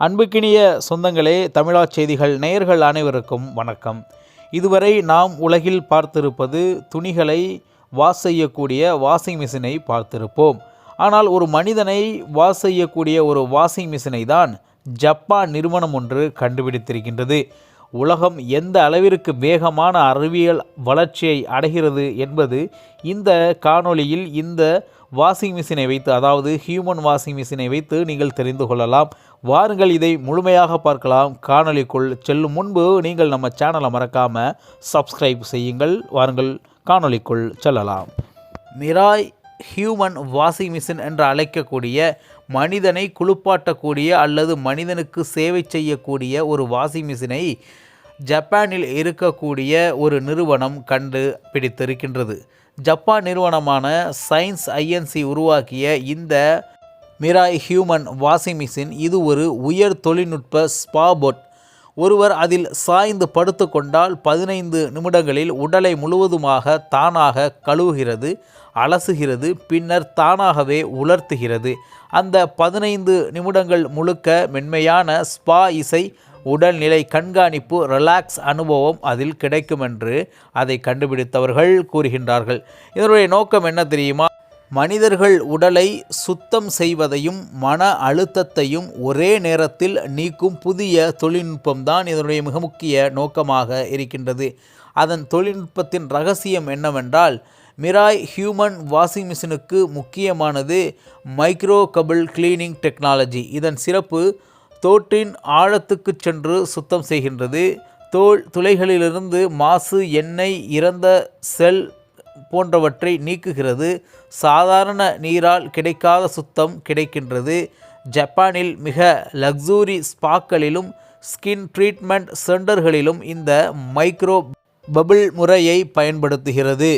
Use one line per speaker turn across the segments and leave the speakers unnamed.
அன்புக்கினிய சொந்தங்களே தமிழா செய்திகள் நேயர்கள் அனைவருக்கும் வணக்கம். இதுவரை நாம் உலகில் பார்த்திருப்பது துணிகளை வாஷ் செய்யக்கூடிய வாஷிங் மிஷினை பார்த்திருப்போம். ஆனால் ஒரு மனிதனை வாஷ் செய்யக்கூடிய ஒரு வாஷிங் மிஷினை தான் ஜப்பான் நிறுவனம் ஒன்று கண்டுபிடித்திருக்கின்றது. உலகம் எந்த அளவிற்கு வேகமான அறிவியல் வளர்ச்சியை அடைகிறது என்பது இந்த காணொளியில் இந்த வாஷிங் மிஷினை வைத்து அதாவது ஹியூமன் வாஷிங் மிஷினை வைத்து நீங்கள் தெரிந்து கொள்ளலாம். வாருங்கள் இதை முழுமையாக பார்க்கலாம். காணொளிக்குள் செல்லும் முன்பு நீங்கள் நம்ம சேனலை மறக்காமல் சப்ஸ்கிரைப் செய்யுங்கள். வாருங்கள் காணொளிக்குள் செல்லலாம். மிராய் ஹியூமன் வாஷிங் மிஷின் என்று அழைக்கக்கூடிய மனிதனை குளிப்பாட்டக்கூடிய அல்லது மனிதனுக்கு சேவை செய்யக்கூடிய ஒரு வாஷிங் மிஷினை ஜப்பானில் இருக்கக்கூடிய ஒரு நிறுவனம் கண்டு பிடித்திருக்கின்றது. ஜப்பான் நிறுவனமான சயின்ஸ் ஐஎன்சி உருவாக்கிய இந்த மிராய் ஹியூமன் வாஷிங் மிஷின் இது ஒரு உயர் தொழில்நுட்ப ஸ்பாபொட் ஒருவர் அதில் சாய்ந்து படுத்து கொண்டால் பதினைந்து நிமிடங்களில் உடலை முழுவதுமாக தானாக கழுவுகிறது அலசுகிறது பின்னர் தானாகவே உலர்த்துகிறது. அந்த பதினைந்து நிமிடங்கள் முழுக்க மென்மையான ஸ்பா இசை உடல்நிலை கண்காணிப்பு ரிலாக்ஸ் அனுபவம் அதில் கிடைக்கும் என்று அதை கண்டுபிடித்தவர்கள் கூறுகின்றார்கள். இதனுடைய நோக்கம் என்ன தெரியுமா? மனிதர்கள் உடலை சுத்தம் செய்வதையும் மன அழுத்தத்தையும் ஒரே நேரத்தில் நீக்கும் புதிய தொழில்நுட்பம்தான் இதனுடைய மிக முக்கிய நோக்கமாக இருக்கின்றது. அதன் தொழில்நுட்பத்தின் ரகசியம் என்னவென்றால் மிராய் ஹியூமன் வாஷிங் மிஷினுக்கு முக்கியமானது மைக்ரோ கபிள் கிளீனிங் டெக்னாலஜி. இதன் சிறப்பு தோட்டின் ஆழத்துக்கு சென்று சுத்தம் செய்கின்றது. தோல் துளைகளிலிருந்து மாசு எண்ணெய் இறந்த செல் போன்றவற்றை நீக்குகிறது. சாதாரண நீரால் கிடைக்காத சுத்தம் கிடைக்கின்றது. ஜப்பானில் மிக லக்ஸூரி ஸ்பாக்களிலும் ஸ்கின் ட்ரீட்மெண்ட் சென்டர்களிலும் இந்த மைக்ரோ பபிள் முறையை பயன்படுத்துகிறது.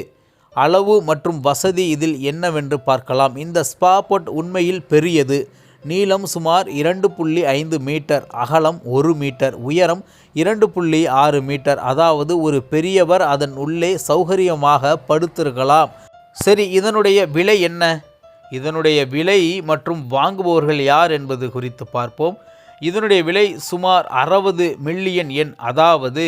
அளவு மற்றும் வசதி இதில் என்னவென்று பார்க்கலாம். இந்த ஸ்பாபொட் உண்மையில் பெரியது. நீளம் சுமார் இரண்டு புள்ளி ஐந்து மீட்டர் அகலம் ஒரு மீட்டர் உயரம் இரண்டு புள்ளி ஆறு மீட்டர். அதாவது ஒரு பெரியவர் அதன் உள்ளே சௌகரியமாக படுத்திருக்கலாம். சரி இதனுடைய விலை என்ன? இதனுடைய விலை மற்றும் வாங்குபவர்கள் யார் என்பது குறித்து பார்ப்போம். இதனுடைய விலை சுமார் அறுபது மில்லியன் எண் அதாவது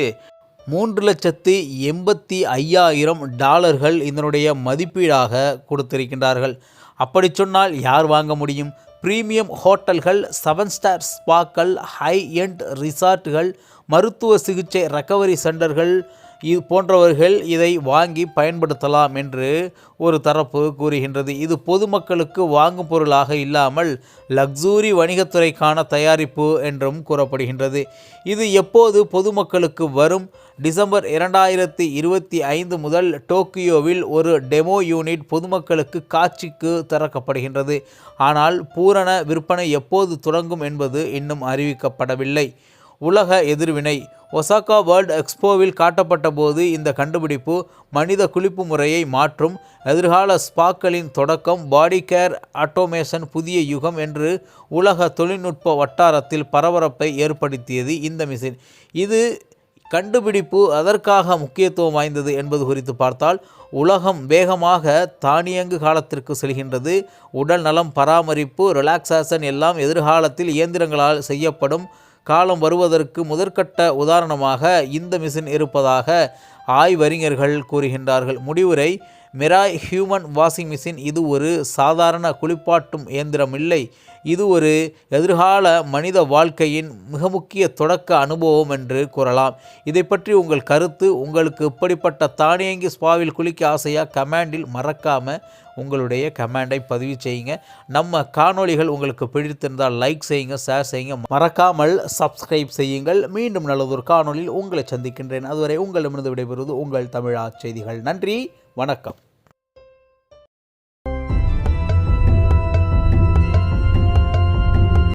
மூன்று லட்சத்து எண்பத்தி ஐயாயிரம் டாலர்கள் இதனுடைய மதிப்பீடாக கொடுத்திருக்கின்றார்கள். அப்படி சொன்னால் யார் வாங்க முடியும்? பிரீமியம் ஹோட்டல்கள் செவன் ஸ்டார் ஸ்பாக்கள் ஹை எண்ட் ரிசார்ட்டுகள் மருத்துவ சிகிச்சை ரெக்கவரி சென்டர்கள் இது போன்றவர்கள் இதை வாங்கி பயன்படுத்தலாம் என்று ஒரு தரப்பு கூறுகின்றது. இது பொதுமக்களுக்கு வாங்கும் பொருளாக இல்லாமல் லக்ஸூரி வணிகத்துறைக்கான தயாரிப்பு என்றும் கூறப்படுகின்றது. இது எப்போது பொதுமக்களுக்கு வரும்? டிசம்பர் இரண்டாயிரத்தி இருபத்தி ஐந்து முதல் டோக்கியோவில் ஒரு டெமோ யூனிட் பொதுமக்களுக்கு காட்சிக்கு திறக்கப்படுகின்றது. ஆனால் பூரண விற்பனை எப்போது தொடங்கும் என்பது இன்னும் அறிவிக்கப்படவில்லை. உலக எதிர்வினை ஒசாக்கா வேர்ல்ட் எக்ஸ்போவில் காட்டப்பட்ட போது இந்த கண்டுபிடிப்பு மனித குளிப்பு முறையை மாற்றும் எதிர்கால ஸ்பாக்களின் தொடக்கம் பாடி கேர் ஆட்டோமேஷன் புதிய யுகம் என்று உலக தொழில்நுட்ப வட்டாரத்தில் பரபரப்பை ஏற்படுத்தியது இந்த மிஷின். இது கண்டுபிடிப்பு அதற்காக முக்கியத்துவம் வாய்ந்தது என்பது குறித்து பார்த்தால் உலகம் வேகமாக தானியங்கு காலத்திற்கு செல்கின்றது. உடல் நலம் பராமரிப்பு ரிலாக்ஸேஷன் எல்லாம் எதிர்காலத்தில் இயந்திரங்களால் செய்யப்படும் காலம் வருவதற்கு முதற்கட்ட உதாரணமாக இந்த மிஷின் இருப்பதாக ஆய்வறிஞர்கள் கூறுகின்றார்கள். முடிவுரை மிராய் ஹியூமன் வாஷிங் மிஷின் இது ஒரு சாதாரண குளிப்பாட்டும் இயந்திரம் இல்லை. இது ஒரு எதிர்கால மனித வாழ்க்கையின் மிக முக்கிய தொடக்க அனுபவம் என்று கூறலாம். இதை பற்றி உங்கள் கருத்து உங்களுக்கு இப்படிப்பட்ட தானியங்கி ஸ்பாவில் குளிக்க ஆசையாக கமாண்டில் மறக்காமல் உங்களுடைய கமெண்டை பதிவு செய்யுங்க. நம்ம காணொளிகள் உங்களுக்கு பிடித்திருந்தால் லைக் செய்யுங்க ஷேர் செய்யுங்க. மறக்காமல் சப்ஸ்கிரைப் செய்யுங்கள். மீண்டும் நல்லதொரு காணொளியில் உங்களை சந்திக்கின்றேன். அதுவரை உங்களிடமிருந்து விடைபெறுவது உங்கள் தமிழா செய்திகள். நன்றி வணக்கம்.